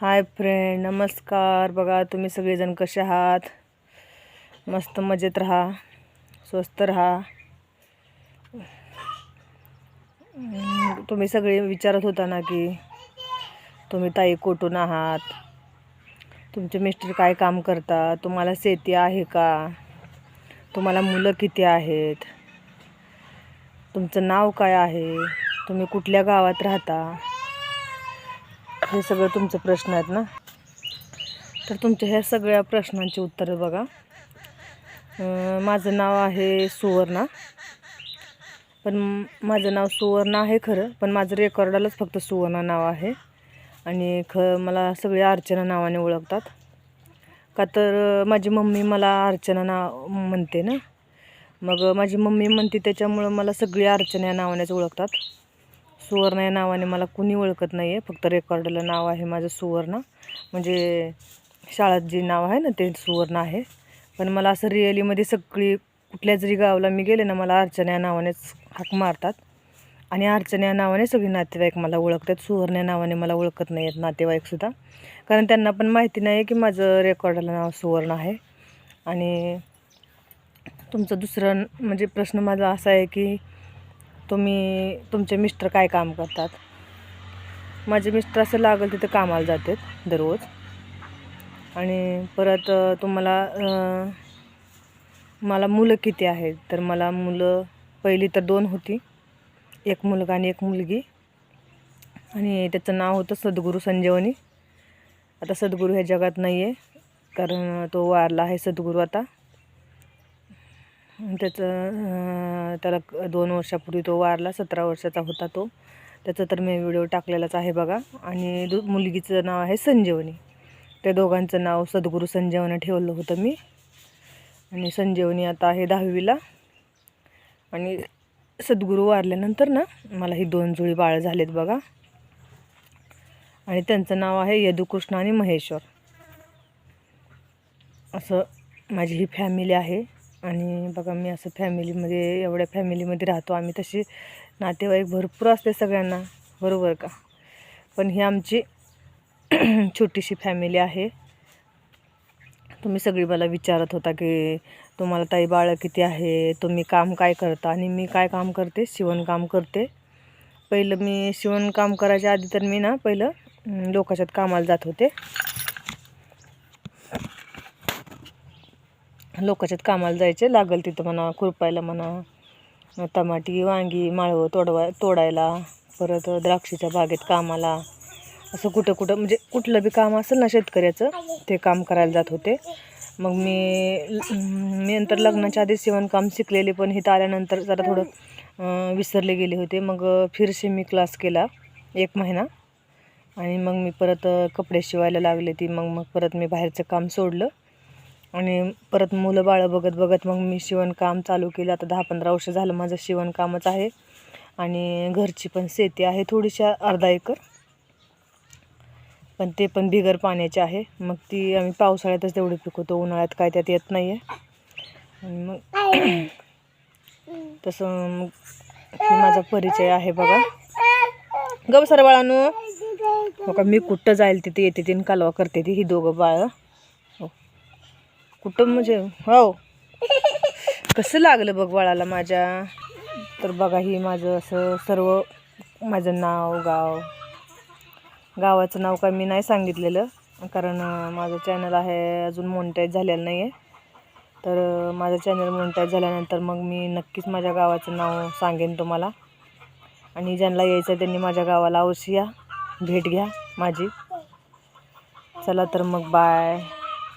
Hi friend नमस्कार. बघा तुम्ही सगळेजण कसे आहात? मस्त मजेत राहा. स्वस्त राहा. तुम्ही सगळे विचारत होता ना की तुम्ही ताई कुठून आहात? तुमचे मिस्टर काय काम करतात? तुम्हाला शेती आहे का? तुम्हाला मुलं किती आहेत? तुमचं नाव काय आहे? तुम्ही कुठल्या गावात राहता? हे सगळं तुमचे प्रश्न आहेत ना? तर तुमच्या ह्या सगळ्या प्रश्नांची उत्तरं बघा. माझं नाव आहे सुवर्णा. पण माझं नाव सुवर्णा आहे खरं पण माझं रेकॉर्डालाच फक्त सुवर्णा नाव आहे. आणि ख मला सगळे अर्चना नावाने ओळखतात. का तर माझी मम्मी मला अर्चना नाव म्हणते ना? मग माझी मम्मी म्हणते त्याच्यामुळं मला सगळी अर्चना या नावानेच ओळखतात. सुवर्ण या नावाने मला कुणी ओळखत नाही आहे फक्त रेकॉर्डला नाव आहे माझं सुवर्ण. म्हणजे शाळेत जे नाव आहे ना ते सुवर्ण आहे. पण मला असं रिअलीमध्ये सगळी कुठल्या जरी गावाला मी गेले ना मला अर्चना या नावानेच हाक मारतात. आणि अर्चना या नावाने सगळे नातेवाईक मला ओळखतात. सुवर्ण या नावाने मला ओळखत नाही आहेत नातेवाईकसुद्धा कारण त्यांना पण माहिती नाही की माझं रेकॉर्डला नाव सुवर्ण आहे. आणि तुमचं दुसरं म्हणजे प्रश्न माझा असा आहे की तुम्ही तुमचे मिस्टर काय काम करतात? माझे मिस्टर असं लागेल तिथे कामाला जातात दररोज. आणि परत तुम्हाला मला मुलं किती आहेत? तर मला मुलं पहिली तर दोन होती. एक मुलगा आणि एक मुलगी. आणि त्याचं नाव होतं सद्गुरू संजीवनी. आता सद्गुरू ह्या जगात नाही आहे कारण तो वारला आहे सद्गुरू आता. त्याचं त्याला क- दोन वर्षापूर्वी तो वारला सतरा वर्षाचा होता तो. त्याचा तर मी व्हिडिओ टाकलेलाच आहे बघा. आणि दु मुलगीचं नाव आहे संजीवनी. त्या दोघांचं नाव सद्गुरू संजीवनी ठेवलं होतं मी. आणि संजीवनी आता आहे दहावीला. आणि सद्गुरू वारल्यानंतर ना मला ही दोन जुळी बाळं झालेत बघा. आणि त्यांचं नाव आहे यदुकृष्ण आणि महेश्वर. असं माझी ही फॅमिली आहे. आणि बघा मी असं फॅमिलीमध्ये एवढ्या फॅमिलीमध्ये राहतो. आम्ही तशी नातेवाईक भरपूर असते सगळ्यांना. बरोबर का? पण ही आमची छोटीशी फॅमिली आहे. तुम्ही सगळी मला विचारत होता की तुम्हाला ताई बाळं किती आहे? तुम्ही काम काय करता? आणि मी काय काम करते? शिवणकाम करते. पहिलं मी शिवणकाम करायच्या आधी तर मी ना पहिलं लोकाच्यात कामाला जात होते. लोकाच्यात कामाला जायचे लागल तिथं म्हणा खुरपायला म्हणा टमाटी वांगी माळवं तोडवा तोडायला परत द्राक्षीच्या बागेत कामाला. असं कुठं कुठं म्हणजे कुठलं बी काम असेल ना शेतकऱ्याचं ते काम करायला जात होते. मग मी मी नंतर लग्नाच्या आधी शिवणकाम शिकलेले पण इथं आल्यानंतर जरा थोडं विसरले गेले होते. मग फिरसे मी क्लास केला एक महिना. आणि मग मी परत कपडे शिवायला लागले ती. मग मग परत मी बाहेरचं काम सोडलं. आणि परत मुलं बाळं बघत बघत मग मी शिवणकाम चालू केलं. आता दहा पंधरा वर्ष झालं माझं शिवणकामच आहे. आणि घरची पण शेती आहे थोडीशी अर्धा एकर. पण ते पण बिगर पाण्याचे आहे. मग ती आम्ही पावसाळ्यातच तेवढी पिकवतो. उन्हाळ्यात काय त्यात येत नाही आहे आणि मग तसं मग हे माझा परिचय आहे बघा. गप सर बाळांनो. बघा मी कुठं जाईल तिथे येते तीन कालवा करते ती ही दोघं बाळ. हो कुठं म्हणजे हो. कसं लागलं बघ बाळाला माझ्या? तर बघा ही माझं असं सर्व माझं नाव गाव. गावाचं नाव काय मी नाही सांगितलेलं कारण माझं चॅनल आहे अजून मोनिटाईज झालेलं नाही आहे तर माझं चॅनल मोनिटाईज झाल्यानंतर मग मी नक्कीच माझ्या गावाचं नाव सांगेन तुम्हाला. आणि ज्यांना यायचं त्यांनी माझ्या गावाला अवश्य या. भेट घ्या माझी. चला तर मग बाय